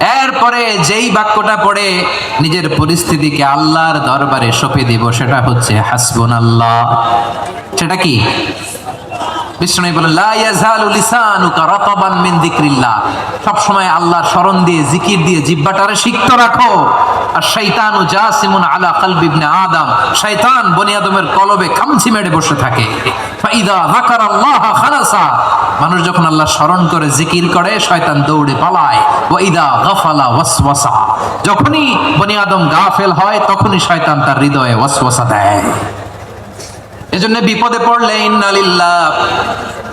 এরপরে যেই বাক্যটা পড়ে, নিজের পরিস্থিতিকে আল্লাহর দরবারে সঁপে দিব, সেটা হচ্ছে হাসবুন আল্লাহ সেটা কি? বিষ্ণু বলেন, লা ইয়াজালু লিসানুকা মিন যিকরিল্লাহ। সব সময় আল্লাহর স্মরণ দিয়ে, জিকির দিয়ে, জিহ্বাটারে সিক্ত রাখো। আর শয়তানু জাসিমুন আলা কলবি ইবনে আদম। শয়তান বনি আদমের কলবে খামচি মেরে বসে থাকে। মানুষ যখন আল্লাহ স্মরণ করে, জিকির করে, শয়তান দৌড়ে পালায়। যখনই বনি আদম গাফেল হয়, তখনই শয়তান তার হৃদয়ে ওয়াসওয়াসা দেয়। এজন্য বিপদে পড়লে ইন্নালিল্লাহ,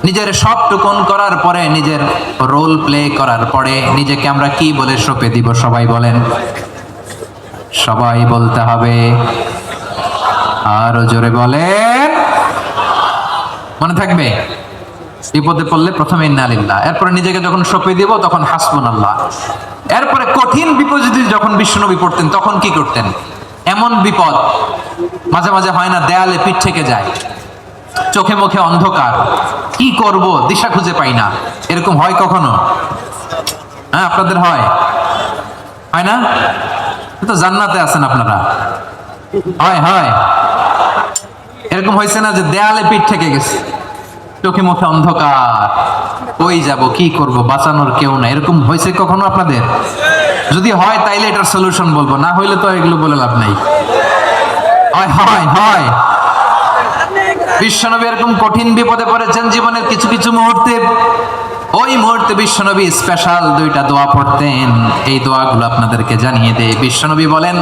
নিজের সব টুকুন করার পরে, নিজের রোল প্লে করার পরে, নিজেকে আমরা কি বলে সঁপে দিব, সবাই বলেন? সবাই বলতে হবে। আরও জোরে বলেন। মনে থাকবে? বিপদে পড়লে প্রথমে ইন্নালিল্লাহ এরপরে নিজেকে যখন সঁপে দিব, তখন হাসবুন আল্লাহ এরপরে কঠিন বিপদ যখন বিষ্ণুনবী পড়তেন, তখন কি করতেন? এমন বিপদ, মাঝে মাঝে হয় না, দেয়ালে পিঠ থেকে যায়। চোখে মুখে অন্ধকার। কি করব? দিশা খুঁজে পাই না। এরকম হয় কখনো? হ্যাঁ আপনাদের হয়। হয় না? তো জান্নাতে আছেন আপনারা। হয় হয়। এরকম হয়েছে না যে দেয়ালে পিঠ থেকে গেছে? চোখে মুখে অন্ধকার। ওই যাব, কি করব, বাঁচানোর কেউ না এরকম হয়েছে কখনো আপনাদের? যদি হয়, তাইলে এটার সলিউশন বলব। না হইলে তো এগুলো বলে লাভ নাই। হয় হয় বিশ্বনবী এরকম কঠিন বিপদে পড়েছেন জীবনের কিছু কিছু মুহূর্তে। ওই মুহূর্তে বিশ্বনবী স্পেশাল দুইটা দোয়া পড়তেন। এই দোয়াগুলো আপনাদেরকে জানিয়ে দেয় বিশ্বনবী বলেন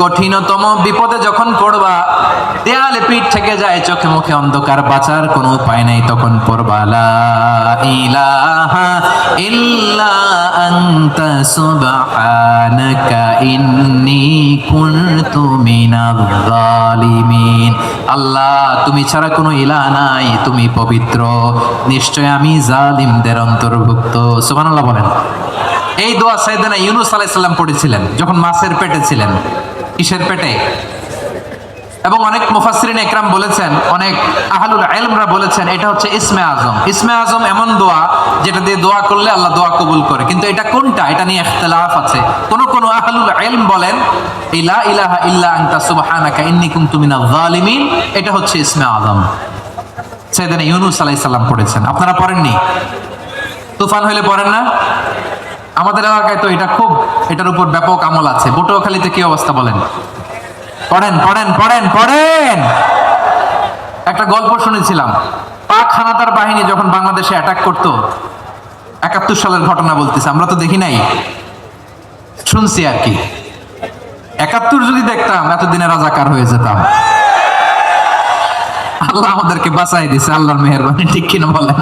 কঠিনতম বিপদে যখন পড়বা, দেয়ালে পিঠ থেকে যায়, চোখে মুখে অন্ধকার, বাঁচার কোনো উপায় নাই, তখন পড়বা, লা ইল্লা আল্লাহ, তুমি ছাড়া কোনো ইলাহ নাই, তুমি পবিত্র। নিশ্চয় আমি জালিমদের অন্তর্ভুক্ত। সুবহানাল্লাহ বলেন। এই দোয়া সাইদানা ইউনুস আলাইহিস সালাম পড়েছিলেন, যখন মাছের পেটে ছিলেন। কিসের পেটে? এবং অনেক মুফাসসিরিন একরাম বলেছেন, অনেক আহলুল ইলমরা বলেছেন, এটা হচ্ছে ইসমে আজম। ইসমে আজম এমন দোয়া যেটা দিয়ে দোয়া করলে আল্লাহ দোয়া কবুল করে। কিন্তু এটা কোনটা? এটা নিয়ে ইখতিলাফ আছে। কোন কোন আহলুল ইলম বলেন ইলা ইলাহা ইল্লা আনতা সুবহানাকা ইন্নী কুনতু মিনাজ জালিমিন এটা হচ্ছে ইসমে আজম। সাইয়েদনা ইউনুস আলাইহিস সালাম পড়েছেন। আপনারা পড়েননি? তুফান হলে পড়েন না? আমাদের এলাকায় তো এটা খুব, এটার উপর ব্যাপক আমল আছে। বটুয়াখালীতে কি অবস্থা বলেন? পড়েন পড়েন পড়েন পড়েন! একটা গল্প শুনেছিলাম। পাক হানাদার বাহিনী যখন বাংলাদেশে অ্যাটাক করত, একাত্তর সালের ঘটনা বলতেছে, আমরা তো দেখি নাই। শুনছি আর কি। একাত্তর যদি দেখতাম, এতদিনে রাজাকার হয়ে যেতাম। আল্লাহ আমাদেরকে বাঁচাই দিছে আল্লাহর মেহরবানি, ঠিক কিনা বলেন?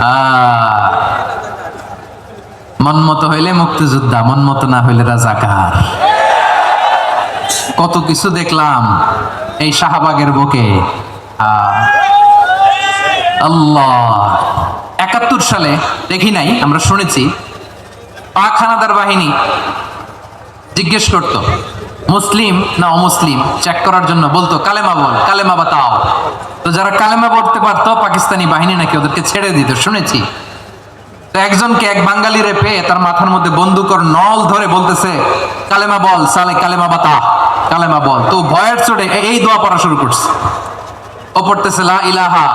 আহ মন মতো হইলে মুক্তিযোদ্ধা মন মতো না হইলে রাজাকার। কত কিছু দেখলাম এই শাহবাগের বুকে। আল্লাহ। একাত্তর সালে, দেখি নাই, আমরা শুনেছি পাক হানাদার বাহিনী জিজ্ঞেস করত, মুসলিম না অমুসলিম? চেক করার জন্য বলতো, কালেমা বল, কালেমা বাতাও। তো যারা কালেমা পড়তে পারতো, পাকিস্তানি বাহিনী নাকি ওদেরকে ছেড়ে দিত, শুনেছি। একজনকে এক বাঙালি রে পেয়ে তার মাথার মধ্যে বন্দুকর নল ধরে বলতেছে, কালেমা বল, সালে কালেমা বাতা, কালেমা বল। তো ভয়ের চড়ে এই দোয়া পড়া শুরু করছে। ও পড়তেছে, লা ইলাহা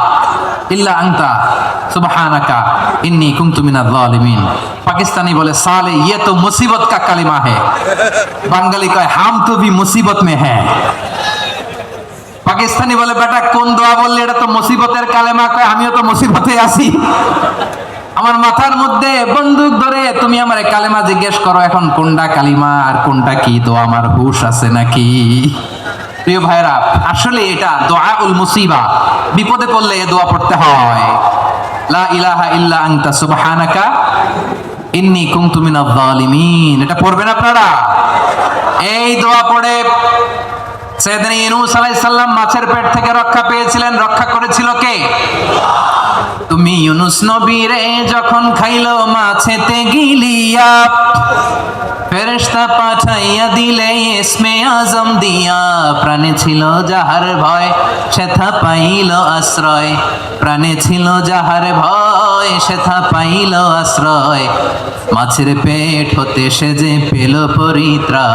ইল্লা আনতা, সুবহানাকা ইন্নী কুনতু মিনাজ জালিমিন পাকিস্তানি বলে, সালে ইয়ে তো মুসিবত কা কালিমা হে। বাঙালি কয়, হাম তো ভি মুসিবত মে হ্যাঁ পাকিস্তানি বলে, বেটা, কোন দোয়া বললে, এটা তো মুসিবতের কালেমা, কয়, আমিও তো মুসিবতে আছি। আমার মাথার মধ্যে বন্দুক ধরে তুমি আমার কালেমা জিজ্ঞেস করো, এখন কোনটা কালিমা আর কোনটা কি? তো আমার হুশ আছে নাকি? প্রিয় ভাইরা আসলে এটা দোয়া উল মুসিবা। বিপদে পড়লে এ দোয়া পড়তে হয়। লা ইলাহা ইল্লা আনতা, সুবহানাকা। ইন্নী কুনতু মিনাজ জালিমিন এটা পড়বেন আপনারা? এই দোয়া পড়ে সৈয়দিন ইনুস আলাইসাল্লাম মাছের পেট থেকে রক্ষা পেয়েছিলেন। রক্ষা করেছিল কে? তুমি ইউনুস নবীরে যখন খাইলো মাছেতে গিলিয়া ফেরেশতা পাঠাইয়া দিলে ইসমে আজম দিয়া। প্রাণে ছিল যাহার ভয়, সেথা পাইল আশ্রয়। প্রাণে ছিল যাহার ভয়, সেথা পাইল আশ্রয়। মাছের পেট হতে সে যে পেল পরিত্রা।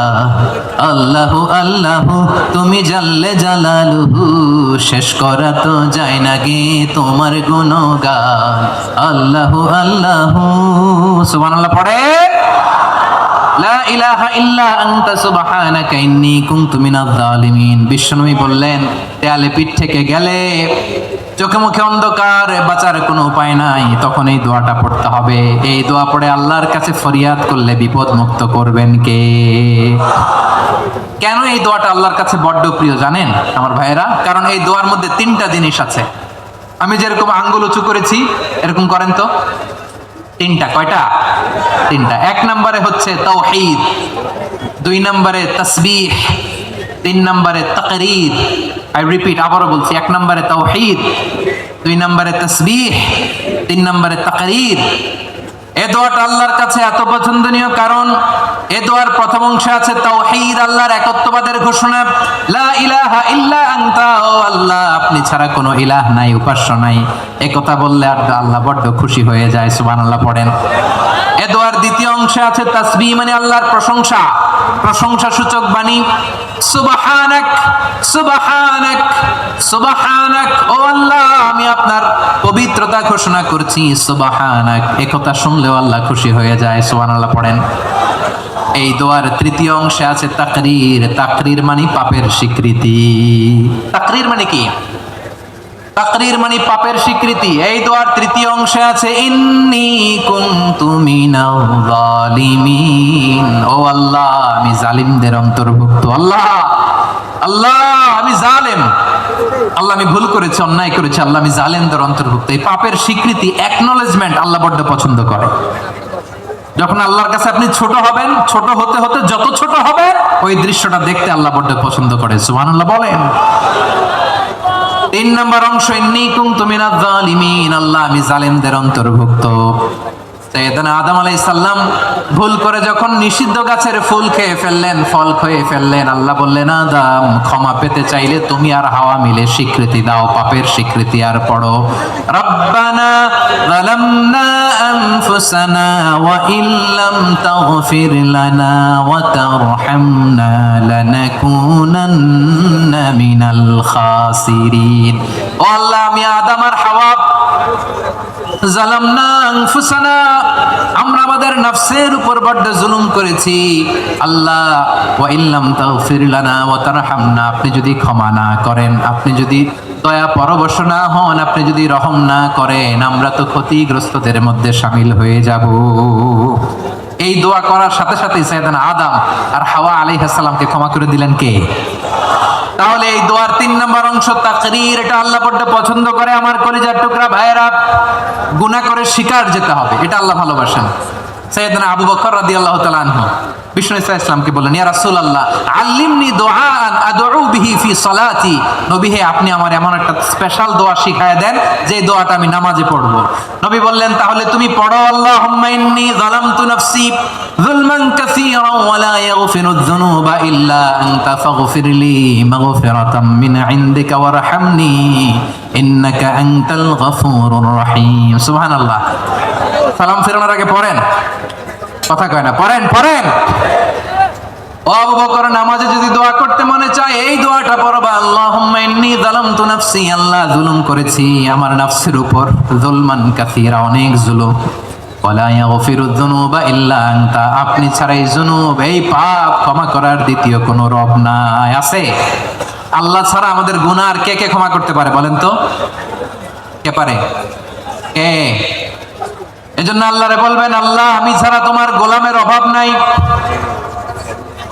আল্লাহু আল্লাহু, তুমি জাল্লে জালালুহু। শেষ করা তো যায় না গে তোমার গুণগান। আল্লাহু আল্লাহু। সুবহানাল্লাহ, পড়ে। ইলাহা বললেন, দেয়ালে পিঠ থেকে গেলে চোখে মুখে অন্ধকার, বাঁচার কোনো উপায় নাই, তখন এই পড়তে হবে। এই দোয়া পড়ে আল্লাহর কাছে ফরিয়াদ করলে বিপদ মুক্ত করবেন কে? কেন এই দোয়াটা আল্লাহর কাছে বড্ড প্রিয় জানেন আমার ভাইয়েরা? কারণ এই দোয়ার মধ্যে তিনটা জিনিস আছে। আমি যেরকম আঙ্গুল উঁচু করেছি, এরকম করেন তো? তিনটা, কয়টা? তিনটা। এক নম্বরে হচ্ছে তৌহিদ, দুই নম্বরে তসবিহ, তিন নম্বরে তকরিদ আই রিপিট আবারও বলছি, এক নম্বরে তৌহিদ, দুই নম্বরে তসবিহ, তিন নম্বরে তকরির। এ দোয়াটা আল্লাহর কাছে এত পছন্দনীয় কারণ, এ দোয়ার প্রথম অংশে আছে তাওহীদ, আল্লাহর একত্ববাদের ঘোষণা। লা ইলাহা ইল্লা আনতা, ও আল্লাহ, আপনি ছাড়া কোনো ইলাহ নাই, উপাস্য নাই। এ কথা বললে আর আল্লাহ বড্ড খুশি হয়ে যায়, সুবহানাল্লাহ পড়েন। এ দোয়ার দ্বিতীয় অংশে আছে তাসবিহ মানে আল্লাহর প্রশংসা। প্রশংসা সূচক বাণী। সুবহানাক সুবহানাক সুবহানাক। ও আল্লাহ, আমি আপনার পবিত্রতা ঘোষণা করছি। সুবহানাক। কথা শুনলেও আল্লাহ খুশি হয়ে যায়। সুবহানাল্লাহ পড়েন। এই দোয়ার তৃতীয় অংশে আছে তাকরির। তাকরির মানে পাপের স্বীকৃতি। তাকরির মানে কি? তাকরির মানে পাপের স্বীকৃতি। এই দোয়ার তৃতীয় অংশে আছে, ইন্নি জালিমিন। ও আল্লাহ, আমি জালিমদের অন্তর্ভুক্ত। আল্লাহ আল্লাহ, আমি জালেম। আল্লাহ, আমি ভুল করেছি, অন্যায় করেছি। আল্লাহ, আমি জালেমদের অন্তর্ভুক্ত। এই পাপের স্বীকৃতি অ্যাকনলেজমেন্ট আল্লাহ বড্ড পছন্দ করে। যখন আল্লাহর কাছে আপনি ছোট হবেন, ছোট হতে হতে যত ছোট হবেন ওই দৃশ্যটা দেখতে আল্লাহ বড্ড পছন্দ করে। সুবহানাল্লাহ বলেন। তিন নম্বর অংশ ইন্নি তুমি না জালিমিন আল্লাহ আমি জালিমদের অন্তর্ভুক্ত। সৈয়দনা আদম আলাইহিস সালাম ভুল করে যখন নিষিদ্ধ গাছের ফুল খেয়ে ফেললেন, ফল খেয়ে ফেললেন, আল্লাহ বললেন, আদম, ক্ষমা পেতে চাইলে তুমি আর হাওয়া মিলে স্বীকৃতি দাও, পাপের স্বীকৃতি আর পড়ো। রব্বানা যালামনা আনফুসানা ওয়া ইল্লাম তাগফির লানা ওয়া তারহামনা লানাকুনান্না মিনাল খাসিরিন। ও আল্লাহ, আমি আদম আর হাওয়া আমরা আমাদের নফসের উপর বড্ড জুলুম করেছি। আল্লাহ ওয়া ইল্লাম তাগফির লানা ওয়া তারহামনা। আপনি যদি ক্ষমা না করেন, আপনি যদি দয়া পরবশ না হন, আপনি যদি রহম না করেন, আমরা তো ক্ষতিগ্রস্তদের মধ্যে সামিল হয়ে যাব। এই দোয়া করার সাথে সাথে সাইদান আদম আর হাওয়া আলাইহিস সালামকে ক্ষমা করে দিলেন কে? তাহলে এই দোয়ার তিন নম্বর অংশ তাকরির, এটা আল্লাহ বড্ড পছন্দ করে। আমার কলিজার টুকরা ভাইয়েরা, গুনাহ করে শিকার যেতে হবে, এটা আল্লাহ ভালোবাসেন। সৈয়দনা আবু বকর রাদিয়াল্লাহু তাআলা আনহু। বিষ্ণু ইসা ইসলামকে বললেন, ইয়া রাসূলুল্লাহ, আল্লিমনি দুআআন আদউ বিহি ফি সালাতি। নবী হে, আপনি আমার এমন একটা স্পেশাল দোয়া শিখায় দেন, যে দোয়াটা আমি নামাজে পড়ব। নবী বললেন, তাহলে তুমি পড়ো, আল্লাহুম্মা ইন্নী যালামতু নাফসি যুলমান কাসীরা যুনুবা ইল্লা আনতা ফাগফির লি মাগফিরাতাম মিন ইনদিকা ওয়ারহামনি ইন্নাকা আনতাল গফুরুর রহিম। সুবহানাল্লাহ। সালাম ফেরানোর আগে পড়েন। কথা কয় না, পড়েন পড়েন। আবু বকর, নামাজে যদি দোয়া করতে মনে চায়, এই দোয়াটা পড়বা, আল্লাহুম্মা ইন্নী যালামতু নাফসি, আল্লাহ জুলুম করেছি, আমার নাফসের উপর যুলমান কাসীরা, অনেক জুলুম। ওয়ালা ইয়াগফিরু যুনুবা ইল্লা আনতা, আপনি ছাড়া এই এই পাপ ক্ষমা করার দ্বিতীয় কোনো রব নাই, আছে? আল্লাহ ছাড়া আমাদের গুনাহ আর কে কে ক্ষমা করতে পারে বলেন তো? কে পারে? কে? এজন্য আল্লাহরে বলবেন আল্লাহ আমি ছাড়া তোমার গোলামের অভাব নাই।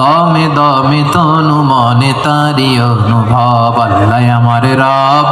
দমে দমে তনু মনে তারি অনুভব আল্লাহ আমার রব।